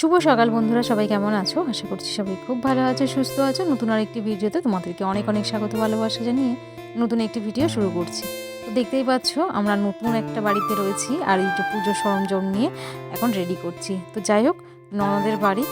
শুভ সকাল বন্ধুরা, সবাই কেমন আছো? আশা করছি সবাই খুব ভালো আছো, সুস্থ আছো। নতুন আরেকটি ভিডিওতে তোমাদেরকে অনেক অনেক স্বাগত, ভালোবাসা জানিয়ে নতুন একটি ভিডিও শুরু করছি। তো দেখতেই পাচ্ছ, আমরা নতুন একটা বাড়িতে রয়েছি আর এই যে পুজো সরঞ্জাম নিয়ে এখন রেডি করছি। তো যাই হোক, ননদের বাড়ি,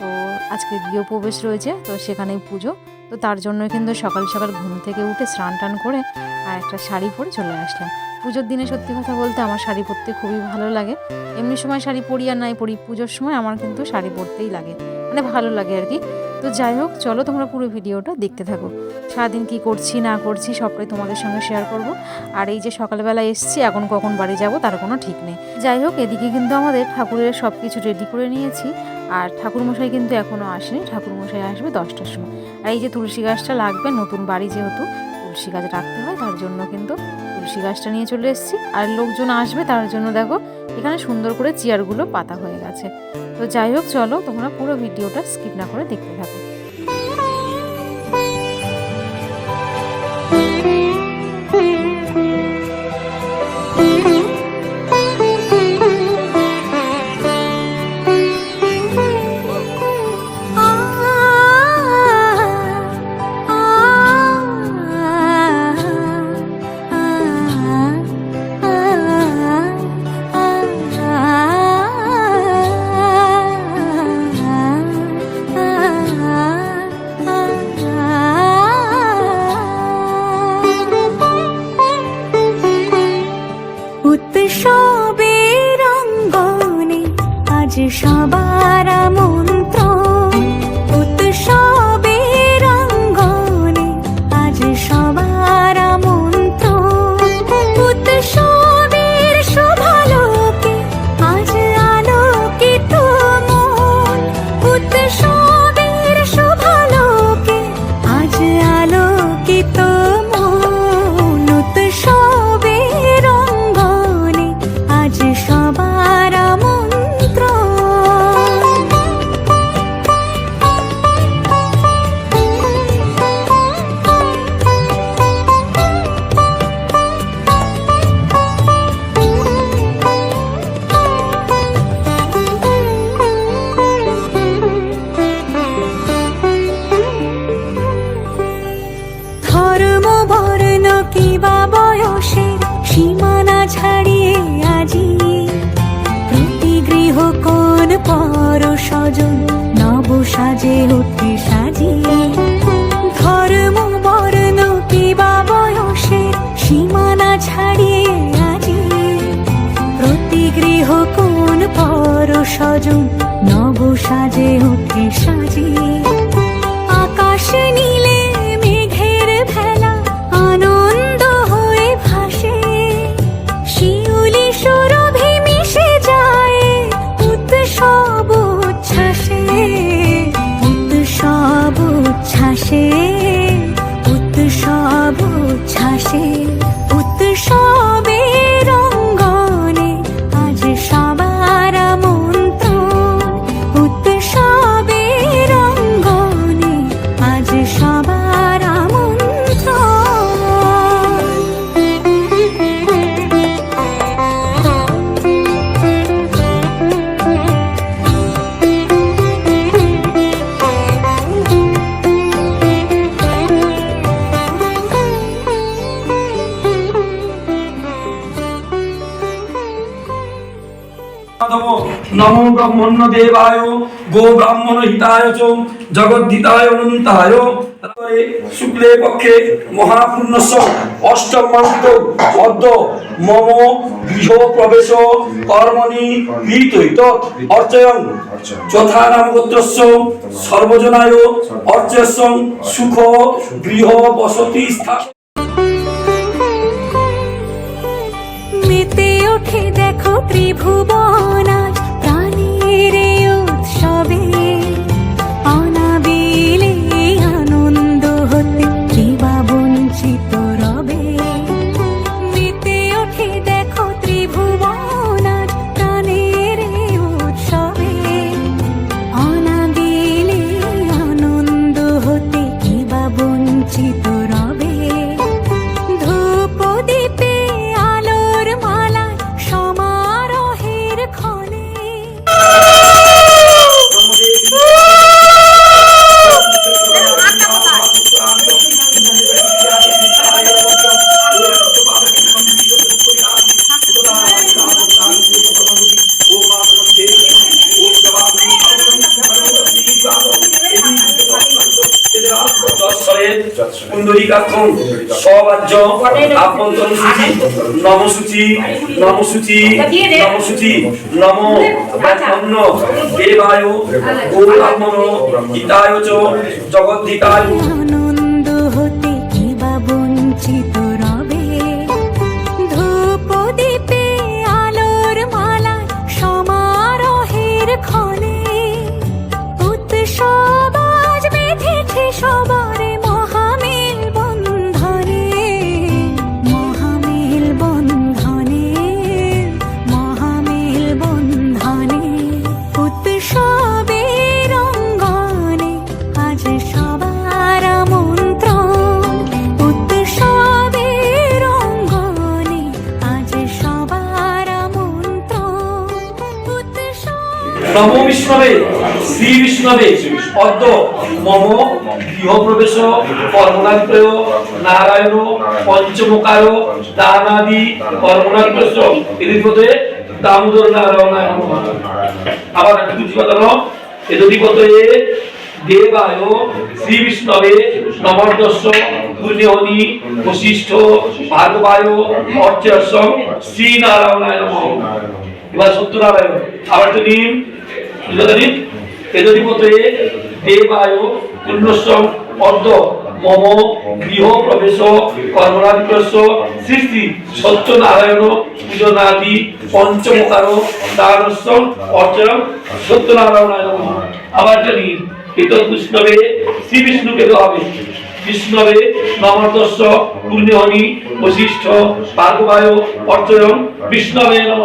তো আজকে গৃহপ্রবেশ রয়েছে, তো সেখানেই পুজো। তো তার জন্য কিন্তু সকাল সকাল ঘুম থেকে উঠে স্নান টান করে আর একটা শাড়ি পরে চলে আসলাম। পুজোর দিনে সত্যি কথা বলতে আমার শাড়ি পরতে খুবই ভালো লাগে। এমনি সময় শাড়ি পরি আর নাই পরি, পুজোর সময় আমার কিন্তু শাড়ি পরতেই লাগে। মানে ভালো লাগে আর কি। তো যাই হোক, চলো তোমরা পুরো ভিডিওটা দেখতে থাকো। সারাদিন কি করছি, না করছি সবটাই তোমাদের সঙ্গে শেয়ার করব। আর এই যে সকালবেলা এসছি, এখন কখন বাড়ি যাব তার কোনো ঠিক নেই। যাই হোক, এদিকে কিন্তু আমাদের ঠাকুরের সব কিছু রেডি করে নিয়েছি। আর ঠাকুরমশাই কিন্তু এখনও আসেনি, ঠাকুরমশাই আসবে দশটার সময়। আর এই যে তুলসী গাছটা লাগবে, নতুন বাড়ি যেহেতু, তুলসী গাছ রাখতে হয়, তার জন্য কিন্তু তুলসী গাছটা নিয়ে চলে এসেছি। আর লোকজন আসবে, তার জন্য দেখো, এখানে সুন্দর করে চেয়ারগুলো পাতা হয়ে গেছে। তো যাই হোক, চলো তোমরা পুরো ভিডিওটা স্কিপ না করে দেখতে থাকো। para amor. সাজে উঠে নমো ব্রহ্মণ্য দেবায় গো ব্রাহ্মণ হিতায় চ জগদ্ধিতায় অনন্তায় শুক্লে পক্ষে মহাপূর্ণস্য অষ্টম মন্ত অদ্য মম গৃহ প্রবেশ কর্মণি বিহিত অর্চয়ং যথা নাম গোত্রস্য সর্বজনায় অর্চয়স্যং সুখ গৃহ বসতি স্থান মেতে ওঠে দেখো ত্রিভুবন কুণ্ডলিকাক্ষং সবাজ্য আভ্যন্তর সূচি নমসূচি নমসূচি নমসূচি নম ব্রহ্মণ্য দেবায় গৌরাত্মন হিতায় চ জগদ্ধিতায়। আনন্দ হতে কিবা বঞ্চিত। বিষ্ণবে পদ্ম, মম, গৃহপ্রবেশ কর্মণাত্রয় নারায়ণ, পঞ্চমকার, দানাদি কর্মণাত্রয় এদের মধ্যে দামোদর নারায়ণায় নমঃ। আবার একটু দুটি কথা এদধিপতে দেবায় শ্রী বিষ্ণবে নমর্দস্য, পুণ্যহনি, বশিষ্ঠ ভার্গবায় অর্চস্য শ্রী নারায়ণায় নমঃ এবার সত্যনারায়ণ, আবার নিন নিন এদধিপতে দেবায় পুণ্যস্যম অর্ধ মম গৃহ প্রবেশ কর্মরাজ্ঞস্য সৃষ্টি সত্যনারায়ণ পূজনাদি পঞ্চমকার দানস্যম অর্চনম সত্যনারায়ণায় নমঃ। আবার নিন এত বিষ্ণবে শ্রী বিষ্ণুকে হবে। বিষ্ণবে নমর্দস্য পুণ্যহনি বশিষ্ঠ ভার্গবায় অর্চয়ম বিষ্ণবে নম।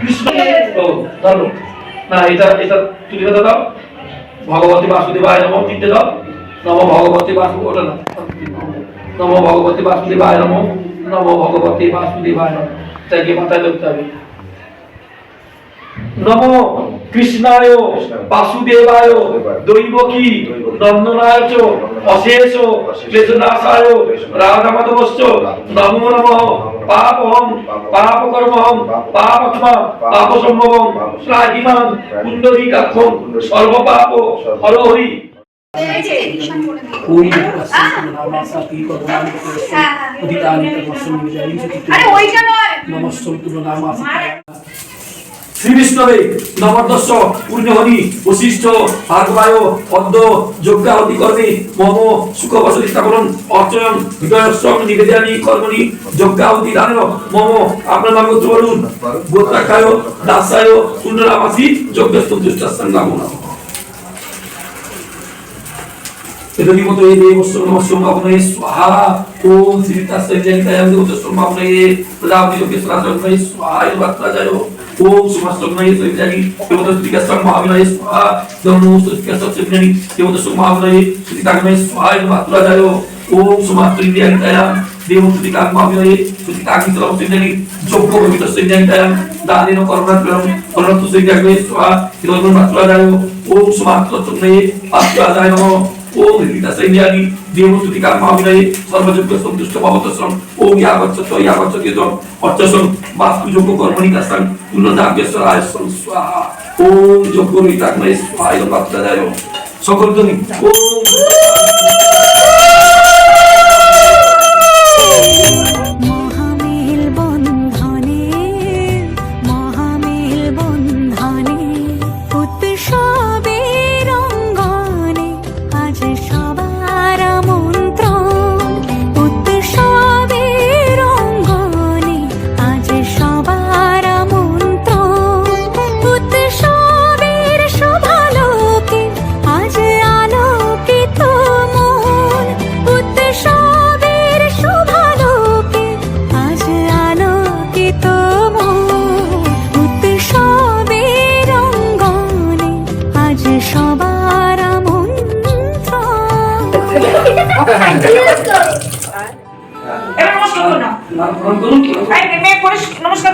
কৃষ্ণ ধরো না এটা এটা তুমি কথা দাও। ভগবতী বাসুদেবায় নম তিনটে দাও। নম ভগবতী বাসু ওটা না, নম ভগবতী বাসুদেবায় নম নম ভগবতী বাসুদেবায় নম। তাকে মাথায় ধরতে হবে। নম। কৃষ্ণায় বাসুদেবায় দৈবকী নন্দনায় অশেষ ক্লেশনাশায় রাধা মাধবশ্চ নমো নমঃ। পাপহম পাপকর্মহম পাপাত্মা পাপসম্ভবম শ্রাহিমাম পুণ্ডরীকাক্ষম সর্বপাপ হরহরি। আরে ওইটা নয়। শ্রী বিষ্ণবে নবদস্য পূর্ণহরি বশিষ্ঠ ভাগবায় অদ্য যজ্ঞাহতি কর্মে মম সুখ বসতি স্থাপন অর্চয়ন হৃদয়স্বম নিবেদনানি কর্মণি, যজ্ঞাহতি দানের মম আপনার নাম গোত্র বলুন গোত্রাক্ষায় দাসায় श्रीमते देव सोम अपने स्वाहा ओम सीता संजयताय देवते सोम अपने प्रजापति के स्वाहा अपने स्वाहा वात्रा जायो ओम सुमस्तमय संजयी देवते श्रीका संभावनय स्वाहा नमो श्रीका संजयी देवते सुमावनय सीता के स्वाहा वात्रा जायो ओम सुमात्रियताय देवते श्रीका संभावनय सीता की तरफ़ से नहीं जो को संजयी जोगो भवित संजयताय दानिनो कर्मक्रम परंतु श्रीका के स्वाहा देवते वात्रा जायो ओम सुमात्रियताय वात्रा जायो সৈন্যানি দেবতুতিকাং মহাবিনয়ে সর্বযোগ্য সন্তুষ্ট ভবতস্রম ওম ইয়াগচ্ছত ইয়াগচ্ছত ইদম অর্চসং বাস্তুযোগ্য কর্মণি কাস্তাং পুনর্দাগ্যশ্বরায় স্বাহা ওম যোগ্য রহিতাগ্নয়ে স্বাহা বাত্রাজয় সকল তুমি ওম নমস্কার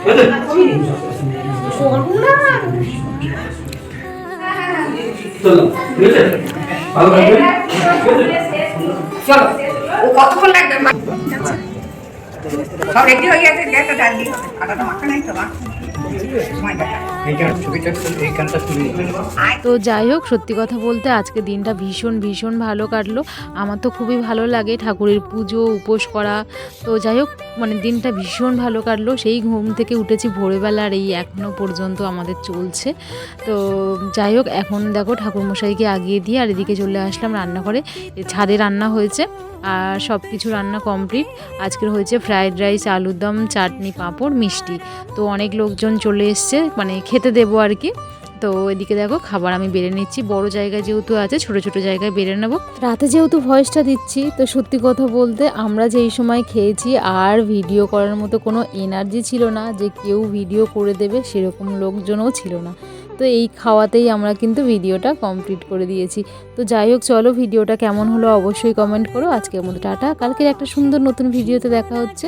ঠিক আছে? চলো। ও কতক্ষণ লাগবে? সব রেডি হয়ে গেছে? আটাটা মাখা নাই তো মাখা তো যাই হোক, সত্যি কথা বলতে আজকে দিনটা ভীষণ ভীষণ ভালো কাটলো। আমার তো খুবই ভালো লাগে ঠাকুরের পুজো, উপোস করা। তো যাই হোক মানে দিনটা ভীষণ ভালো কাটলো। সেই ঘুম থেকে উঠেছি ভোরবেলা আর এই এখনও পর্যন্ত আমাদের চলছে। তো যাই হোক, এখন দেখো ঠাকুরমশাইকে আগিয়ে দিয়ে আর এদিকে চলে আসলাম রান্নাঘরে। ছাদে রান্না হয়েছে। আর সব কিছু রান্না কমপ্লিট আজকের হয়েছে ফ্রায়েড রাইস আলুর দম, চাটনি, পাঁপড়, মিষ্টি। তো অনেক লোকজন চলে এসছে মানে খেতে দেবো আর কি। তো এদিকে দেখো, খাবার আমি বেড়ে নিচ্ছি। বড় জায়গায় যেহেতু আছে, ছোট ছোট জায়গায় বেড়ে নেব। রাতে যেহেতু ভয়েসটা দিচ্ছি, তো সত্যি কথা বলতে আমরা যেই সময় খেয়েছি, আর ভিডিও করার মতো কোনো এনার্জি ছিল না যে কেউ ভিডিও করে দেবে, সেরকম লোকজনও ছিল না। তো এই খাওয়াতেই আমরা কিন্তু ভিডিওটা কমপ্লিট করে দিয়েছি। তো যাই হোক, চলো ভিডিওটা কেমন হলো অবশ্যই কমেন্ট করো। আজকের মতো টাটা। কালকের একটা সুন্দর নতুন ভিডিওতে দেখা হচ্ছে।